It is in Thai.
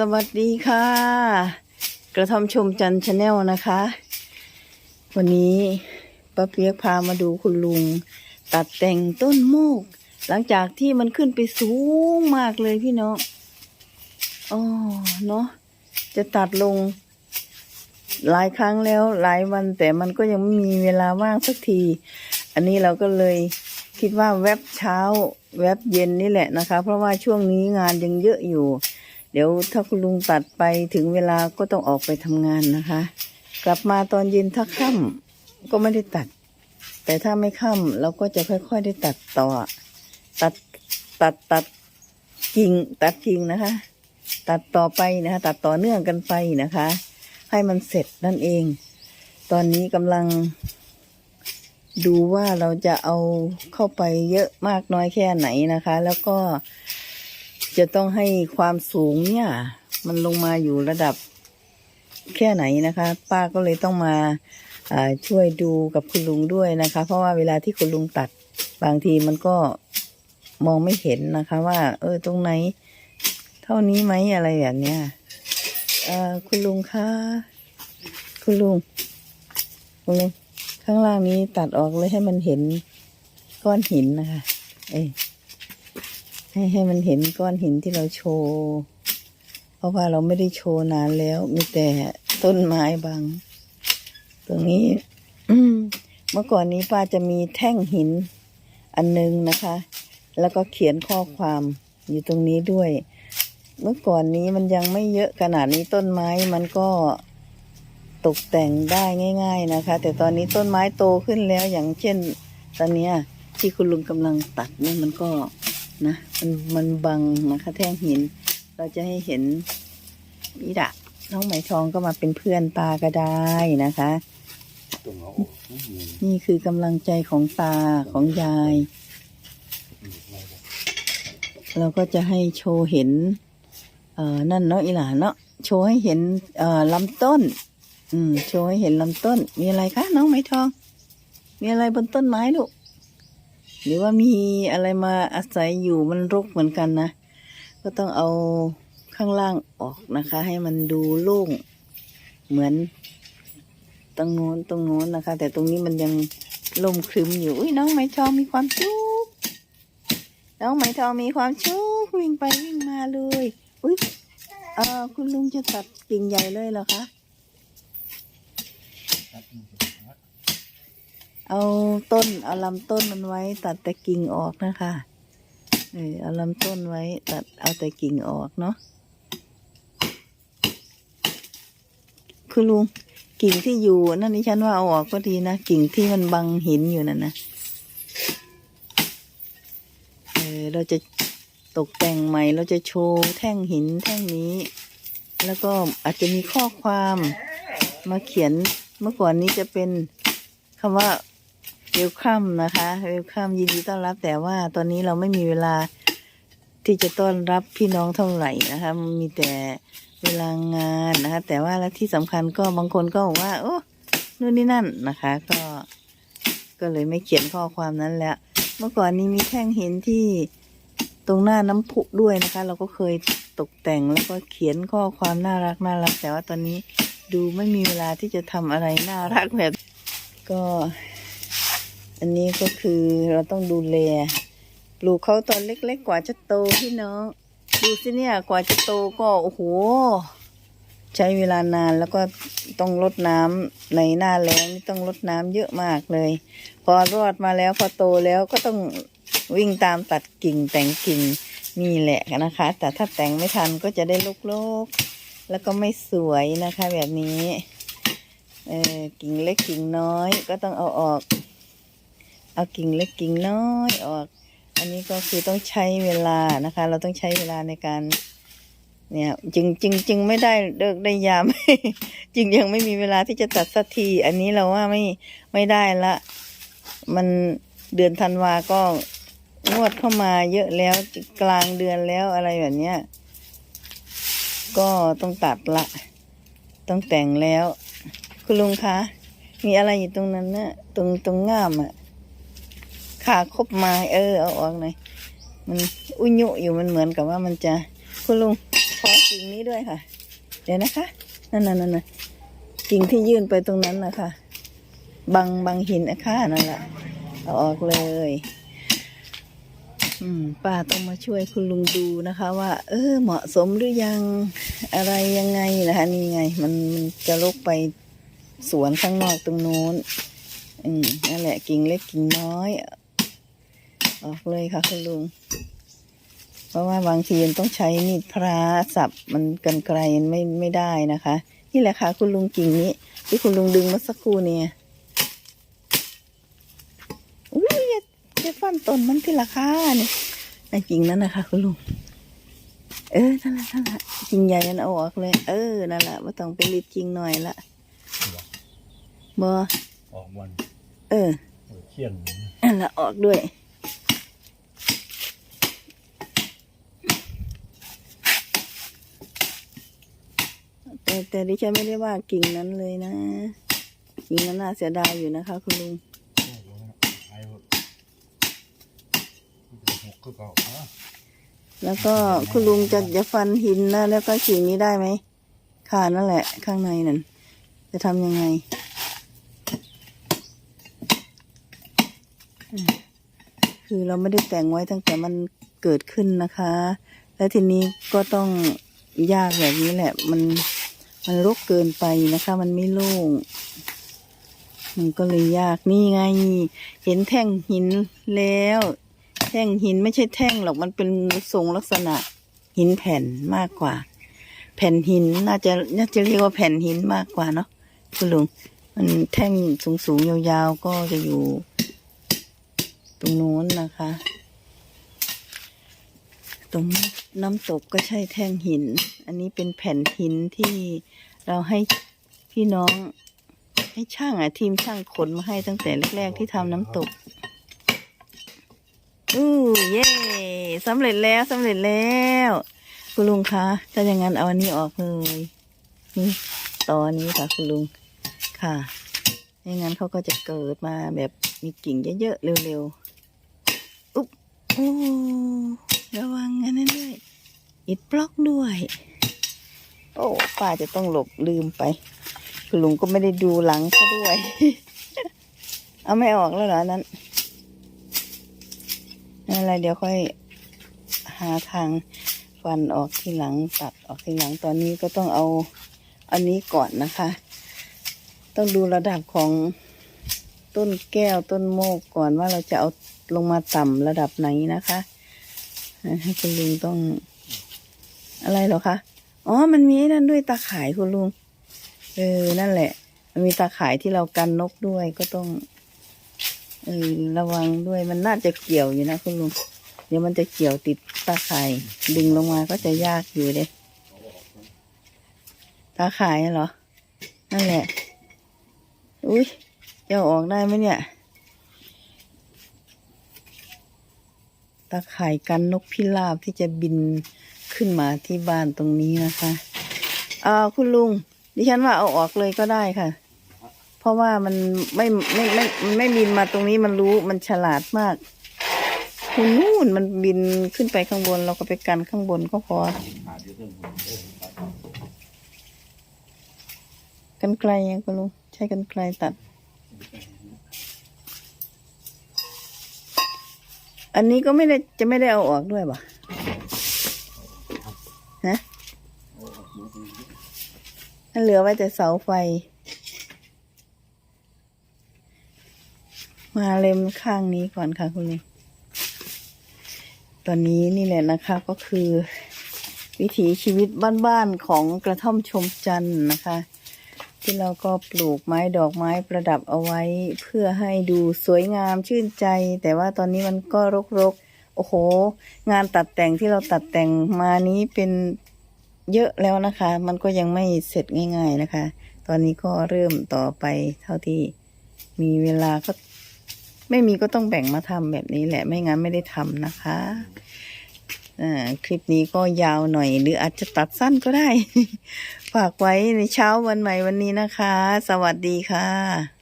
สวัสดีค่ะ กระทำชมจันชาแนลนะคะ วันนี้ป้าเปียกพามาดูคุณลุง ตัดแต่งต้นโมก หลังจากที่มันขึ้นไปสูงมากเลยพี่น้องอ๋อเนาะจะตัดลง หลายครั้งแล้วหลายวันแต่มันก็ยังไม่มีเวลาว่างสักที อันนี้เราก็เลยคิดว่าแวบเช้า แวบเย็นนี่แหละนะคะ เพราะว่าช่วงนี้งานยังเยอะอยู่ เดี๋ยวถ้าคุณลุงตัดไปถึงเวลาก็ต้องออกไปทำงานนะคะ กลับมาตอนเย็นถ้าค่ำก็ไม่ได้ตัด แต่ถ้าไม่ค่ำเราก็จะค่อยๆได้ตัดต่อ ตัดตัดตัดกิ่งตัดกิ่งนะคะ ตัดต่อไปนะคะ ตัดต่อเนื่องกันไปนะคะ ให้มันเสร็จนั่นเอง ตอนนี้กำลัง ดูว่าเราจะเอาเข้าไปเยอะมากน้อยแค่ไหนนะคะ แล้วก็ จะต้องให้ความสูงเนี่ย มันลงมาอยู่ระดับแค่ไหนนะคะ ป้าก็เลยต้องมาช่วยดูกับคุณลุงด้วยนะคะ เพราะว่าเวลาที่คุณลุงตัดบางทีมันก็มองไม่เห็นนะคะ ว่า เออตรงไหน เท่านี้ไหมอะไรอย่างเนี้ยคุณลุงคะคุณลุงคุณลุงข้างล่างนี้ตัดออกเลยให้มันเห็นก้อนหินนะคะ เอ้ ให้ให้มันเห็นก้อนหินที่เราโชว์ เพราะว่าเราไม่ได้โชว์นานแล้ว มีแต่ต้นไม้บาง ตรงนี้เมื่อก่อนนี้ป้าจะมีแท่งหินอันนึงนะคะ แล้วก็เขียนข้อความอยู่ตรงนี้ด้วย เมื่อก่อนนี้มันยังไม่เยอะขนาดนี้ต้นไม้มันก็ตกแต่งได้ง่าย ๆนะคะ แต่ตอนนี้ต้นไม้โตขึ้นแล้วอย่างเช่น ตอนนี้ที่คุณลุงกำลังตัดเนี่ยมันก็ นะมันมันบังนะคะ แท่งหิน เราจะให้เห็นอีดะน้องไหมทองก็มาเป็นเพื่อนตาก็ได้นะคะตรงเอาออกไม่มีนี่คือกำลังใจของตาของยาย เราก็จะให้โชว์เห็น เอ่อนั่นเนาะอีหลานเนาะโชว์ให้เห็น เอ่อลำต้น อืมโชว์ให้เห็นลำต้น มีอะไรคะน้องไหมทอง มีอะไรบนต้นไม้ลูก หรือว่ามีอะไรมาอาศัยอยู่มันรกเหมือนกันนะ ก็ต้องเอาข้างล่างออกนะคะ ให้มันดูโล่งเหมือนตรงโน้นตรงโน้นนะคะ แต่ตรงนี้มันยังลมครึมอยู่อุ้ยน้องไหมทองมีความชุกน้องไหมทองมีความชุกวิ่งไปวิ่งมาเลยอุ้ยเออคุณลุงจะตัดกิ่งใหญ่เลยเหรอคะ เอาต้นเอาลำต้นมันไว้ ตัดแต่กิ่งออกนะคะเออเอาลำต้นไว้ ตัดเอาแต่กิ่งออกเนาะคุณลุงกิ่งที่อยู่นั่นนี่ฉันว่าเอาออกก็ดีนะกิ่งที่มันบังหินอยู่นั่นนะเออเราจะตกแต่งใหม่ เราจะโชว์แท่งหินแท่งนี้ แล้วก็อาจจะมีข้อความมาเขียนเมื่อก่อนนี้จะเป็นคำว่า เวลคัมนะคะเวลคัมยินดีต้อนรับแต่ว่าตอนนี้เราไม่มีเวลาที่จะต้อนรับพี่น้องเท่าไหร่นะคะ มีแต่เวลางานนะคะ แต่ว่าและที่สำคัญก็บางคนก็บอกว่า โอ้นู่นนี่นั่นนะคะ ก็ ก็เลยไม่เขียนข้อความนั้นแล้ว เมื่อก่อนนี้มีแท่งหินที่ตรงหน้าน้ำพุด้วยนะคะ เราก็เคยตกแต่งแล้วก็เขียนข้อความน่ารักน่ารัก แต่ว่าตอนนี้ดูไม่มีเวลาที่จะทำอะไรน่ารักแบบ ก็ อันนี้ก็คือเราต้องดูแลปลูกเขาตอนเล็กๆกว่าจะโตพี่น้องดูสิเนี่ยกว่าจะโตก็โอ้โหใช้เวลานานแล้วก็ต้องรดน้ำในหน้าแล้งนี่ต้องรดน้ำเยอะมากเลย พอรอดมาแล้วพอโตแล้วก็ต้องวิ่งตามตัดกิ่งแต่งกิ่งนี่แหละนะคะ แต่ถ้าแต่งไม่ทันก็จะได้ลกๆ แล้วก็ไม่สวยนะคะ แบบนี้เออกิ่งเล็กกิ่งน้อยก็ต้องเอาออก เอากิ่งเล็กกิ่งน้อยออก อันนี้ก็คือต้องใช้เวลานะคะ เราต้องใช้เวลาในการ เนี่ยจึงจึงจึงไม่ได้เลิกได้ยาม จึงยังไม่มีเวลาที่จะตัดสักที อันนี้เราว่าไม่ไม่ได้ละ มันเดือนธันวาก็งวดเข้ามาเยอะแล้วกลางเดือนแล้วอะไรแบบเนี้ยก็ต้องตัดละ ต้องแต่งแล้ว คุณลุงคะ มีอะไรอยู่ตรงนั้นนะตรงตรงง่ามอะ ขาคบไม้เออเอาออกหน่อยมันอุญุอยู่มันเหมือนกับว่ามันจะคุณลุงขอกิ่งนี้ด้วยค่ะ เดี๋ยวนะคะนั่นนั่นนั่นน่ะกิ่งที่ยื่นไปตรงนั้นนะคะบังบังหินอะค่ะนั่นแหละเอาออกเลย อืมป้าต้องมาช่วยคุณลุงดูนะคะ ว่า เออ เหมาะสมหรือยังอะไรยังไงนะคะนี่ไง มันมันจะลกไปสวนข้างนอกตรงโน้น อืมนั่นแหละกิ่งเล็กกิ่งน้อย ออกเลยค่ะคุณลุง เพราะว่าบางทีมันต้องใช้มีดพระสับมันกันไกลมันไม่ไม่ได้นะคะ นี่แหละค่ะ คุณลุงกิ่งนี้ ที่คุณลุงดึงเมาสักครู่เนี่ยอุ้ยอย่าอย่าฟันต้นมันที่ราคาเนี่ยไอ้กิ่งนั้นนะคะ คุณลุงเออนั่นแหละนั่นแหละกิ่งใหญ่นั้นเอาออกเลย เออนั่นแหละว่าต้องไปรีดกิ่งหน่อยละบอออกวัน เออเออเขี้ยนนั่นแหละออกด้วย แต่แต่ดิฉันไม่ได้ว่ากิ่งนั้นเลยนะ กิ่งนั้นน่าเสียดายอยู่นะคะ คุณลุงแล้วก็คุณลุงจะจะฟันหินนะแล้วก็กิ่งนี้ได้ไหมค่ะนั่นแหละ ข้างในนั่นจะทำยังไงคือเราไม่ได้แต่งไว้ตั้งแต่มันเกิดขึ้นนะคะ แล้วทีนี้ก็ต้องยากแบบนี้แหละ มัน มันรกเกินไปนะคะ มันไม่โล่ง มันก็เลยยากนี่ไง เห็นแท่งหินแล้ว แท่งหินไม่ใช่แท่งหรอกมันเป็นทรงลักษณะหินแผ่นมากกว่า แผ่นหินน่าจะน่าจะเรียกว่าแผ่นหินมากกว่าเนาะคุณลุงมันแท่งสูงสูงๆยาวๆก็จะอยู่ ตรงโน้นนะคะ ตรงน้ำตกก็ใช่แท่งหิน อันนี้เป็นแผ่นหินที่เราให้พี่น้อง ให้ช่างอะ ทีมช่างขนมาให้ตั้งแต่แรก ๆ ที่ทำน้ำตกอู้เย่สำเร็จแล้วสำเร็จแล้วคุณลุงคะถ้าอย่างนั้นเอาอันนี้ออกเลยนี่ตอนนี้ค่ะคุณลุงค่ะไม่งั้นเขาก็จะเกิดมาแบบมีกิ่งเยอะๆเร็วๆอุ๊บโอ้ ระวังอันนั้นด้วยอิดบล็อกด้วย โอ้ป้าจะต้องหลบลืมไป คุณลุงก็ไม่ได้ดูหลังซะด้วย เอาไม่ออกแล้วเหรออันนั้นนั่นอะไรเดี๋ยวค่อยหาทางฟันออกทีหลังตัดออกทีหลังตอนนี้ก็ต้องเอาอันนี้ก่อนนะคะ ต้องดูระดับของต้นแก้วต้นโมกก่อนว่าเราจะเอาลงมาต่ำระดับไหนนะคะ ให้คุณลุงต้อง อะไรหรอคะ อ๋อ มันมีนั่นด้วยตาข่ายคุณลุง เออ นั่นแหละ มันมีตาข่ายที่เรากันนกด้วยก็ต้อง เออ ระวังด้วย มันน่าจะเกี่ยวอยู่นะคุณลุง เดี๋ยวมันจะเกี่ยวติดตาข่าย ดึงลงมาก็จะยากอยู่เด้ตาข่ายเหรอ นั่นแหละ อุ้ยจะเอาออกได้ไหมเนี่ยาข่ายกันนกพิราบที่จะบินขึ้นมาที่บ้านตรงนี้นะคะอ่าคุณลุง ดิฉันว่าเอาออกเลยก็ได้ค่ะ เพราะว่ามันไม่ไม่ไม่มันไม่บินมาตรงนี้มันรู้มันฉลาดมากคุณนู่นมันบินขึ้นไปข้างบน เราก็ไปกันข้างบนก็พอกันไกลยังคุณลุงใช้กันไกลตัด อันนี้ก็ไม่ได้จะไม่ได้เอาออกด้วยป่ะฮะนั่นเหลือไว้แต่เสาไฟ มาเล็มข้างนี้ก่อนค่ะคุณลุงตอนนี้นี่แหละนะคะก็คือ วิถีชีวิตบ้านๆของกระท่อมชมจันทร์นะคะ ที่เราก็ปลูกไม้ดอกไม้ประดับเอาไว้ เพื่อให้ดูสวยงามชื่นใจ แต่ว่าตอนนี้มันก็รกๆ โอ้โห งานตัดแต่งที่เราตัดแต่งมานี้เป็นเยอะแล้วนะคะ มันก็ยังไม่เสร็จง่าย ๆนะคะ ตอนนี้ก็เริ่มต่อไปเท่าที่มีเวลาก็ไม่มีก็ต้องแบ่งมาทำแบบนี้แหละไม่งั้นไม่ได้ทำนะคะคลิปนี้ก็ยาวหน่อย หรืออาจจะตัดสั้นก็ได้ ฝากไว้ในเช้าวันใหม่วันนี้นะคะ สวัสดีค่ะ